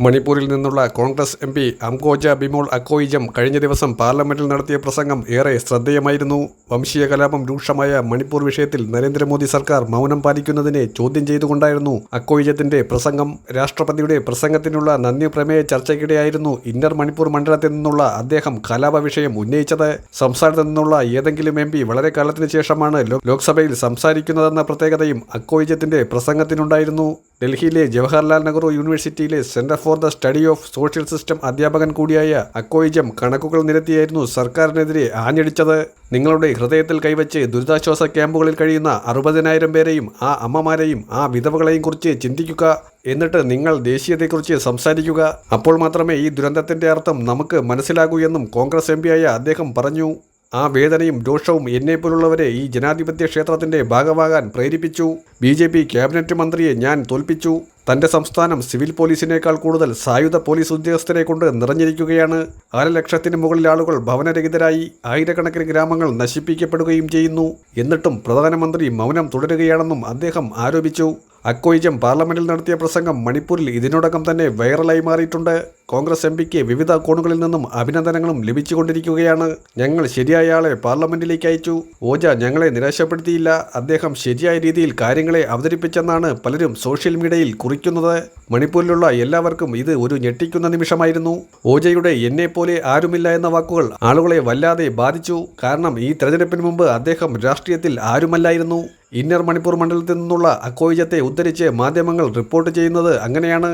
മണിപ്പൂരിൽ നിന്നുള്ള Congress M P Angomcha Bimol Akoijam കഴിഞ്ഞ ദിവസം പാർലമെന്റിൽ നടത്തിയ പ്രസംഗം ഏറെ ശ്രദ്ധേയമായിരുന്നു. വംശീയ കലാപം രൂക്ഷമായ മണിപ്പൂർ വിഷയത്തിൽ നരേന്ദ്രമോദി സർക്കാർ മൗനം പാലിക്കുന്നതിനെ ചോദ്യം ചെയ്തുകൊണ്ടായിരുന്നു അക്കോയിജത്തിന്റെ പ്രസംഗം. രാഷ്ട്രപതിയുടെ പ്രസംഗത്തിനുള്ള നന്ദി പ്രമേയ ചർച്ചയ്ക്കിടെയായിരുന്നു ഇന്നർ മണിപ്പൂർ മണ്ഡലത്തിൽ നിന്നുള്ള അദ്ദേഹം കലാപ വിഷയം ഉന്നയിച്ചത്. സംസ്ഥാനത്ത് നിന്നുള്ള ഏതെങ്കിലും എം പി വളരെ കാലത്തിനു ശേഷമാണ് ലോക്സഭയിൽ സംസാരിക്കുന്നതെന്ന പ്രത്യേകതയും അക്കോയിജത്തിന്റെ പ്രസംഗത്തിനുണ്ടായിരുന്നു. ഡൽഹിയിലെ ജവഹർലാൽ നെഹ്റു യൂണിവേഴ്സിറ്റിയിലെ centre for the study of social system അധ്യാപകൻ കൂടിയായ അക്കോയിജം കണക്കുകൾ നിരത്തിയായിരുന്നു സർക്കാരിനെതിരെ ആഞ്ഞടിച്ചത്. നിങ്ങളുടെ ഹൃദയത്തിൽ കൈവച്ച് ദുരിതാശ്വാസ ക്യാമ്പുകളിൽ കഴിയുന്ന അറുപതിനായിരം പേരെയും ആ അമ്മമാരെയും ആ വിധവകളെയും കുറിച്ച് ചിന്തിക്കുക. എന്നിട്ട് നിങ്ങൾ ദേശീയതയെക്കുറിച്ച് സംസാരിക്കുക. അപ്പോൾ മാത്രമേ ഈ ദുരന്തത്തിന്റെ അർത്ഥം നമുക്ക് മനസ്സിലാകൂ എന്നും കോൺഗ്രസ് എം പിയായ അദ്ദേഹം പറഞ്ഞു. ആ വേദനയും രോഷവും എന്നെപ്പോലുള്ളവരെ ഈ ജനാധിപത്യ ക്ഷേത്രത്തിന്റെ ഭാഗമാകാൻ പ്രേരിപ്പിച്ചു. ബി ജെ പി ക്യാബിനറ്റ് മന്ത്രിയെ ഞാൻ തോൽപ്പിച്ചു. തന്റെ സംസ്ഥാനം സിവിൽ പോലീസിനേക്കാൾ കൂടുതൽ സായുധ പോലീസ് ഉദ്യോഗസ്ഥരെ കൊണ്ട് നിറഞ്ഞിരിക്കുകയാണ്. അര ലക്ഷത്തിന് മുകളിൽ ആളുകൾ ഭവനരഹിതരായി ആയിരക്കണക്കിന് ഗ്രാമങ്ങൾ നശിപ്പിക്കപ്പെടുകയും ചെയ്യുന്നു. എന്നിട്ടും പ്രധാനമന്ത്രി മൗനം തുടരുകയാണെന്നും അദ്ദേഹം ആരോപിച്ചു. അക്കോയിജം പാർലമെന്റിൽ നടത്തിയ പ്രസംഗം മണിപ്പൂരിൽ ഇതിനോടകം തന്നെ വൈറലായി മാറിയിട്ടുണ്ട്. കോൺഗ്രസ് എം പിക്ക് വിവിധ കോണുകളിൽ നിന്നും അഭിനന്ദനങ്ങളും ലഭിച്ചുകൊണ്ടിരിക്കുകയാണ്. ഞങ്ങൾ ശരിയായ ആളെ പാർലമെന്റിലേക്ക് അയച്ചു. ഓജ ഞങ്ങളെ നിരാശപ്പെടുത്തിയില്ല. അദ്ദേഹം ശരിയായ രീതിയിൽ കാര്യങ്ങളെ അവതരിപ്പിച്ചെന്നാണ് പലരും സോഷ്യൽ മീഡിയയിൽ കുറിക്കുന്നത്. മണിപ്പൂരിലുള്ള എല്ലാവർക്കും ഇത് ഒരു ഞെട്ടിക്കുന്ന നിമിഷമായിരുന്നു. ഓജയുടെ എന്നെ പോലെ ആരുമില്ല എന്ന വാക്കുകൾ ആളുകളെ വല്ലാതെ ബാധിച്ചു. കാരണം ഈ തെരഞ്ഞെടുപ്പിന് മുമ്പ് അദ്ദേഹം രാഷ്ട്രീയത്തിൽ ആരുമല്ലായിരുന്നു. ഇന്നർ മണിപ്പൂർ മണ്ഡലത്തിൽ നിന്നുള്ള അക്കോയിജത്തെ ഉദ്ധരിച്ച് മാധ്യമങ്ങൾ റിപ്പോർട്ട് ചെയ്യുന്നത് അങ്ങനെയാണ്.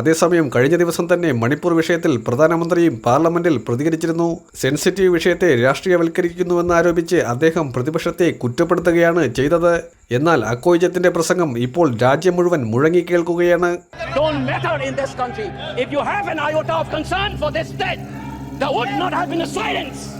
അതേസമയം കഴിഞ്ഞ ദിവസം തന്നെ മണിപ്പൂർ വിഷയത്തിൽ പ്രധാനമന്ത്രിയും പാർലമെന്റിൽ പ്രതികരിച്ചിരുന്നു. സെൻസിറ്റീവ് വിഷയത്തെ രാഷ്ട്രീയവൽക്കരിക്കുന്നുവെന്ന് ആരോപിച്ച് അദ്ദേഹം പ്രതിപക്ഷത്തെ കുറ്റപ്പെടുത്തുകയാണ് ചെയ്തത്. എന്നാൽ അക്കോയിജത്തിന്റെ പ്രസംഗം ഇപ്പോൾ രാജ്യം മുഴുവൻ മുഴങ്ങി കേൾക്കുകയാണ്. There would not have been a silence.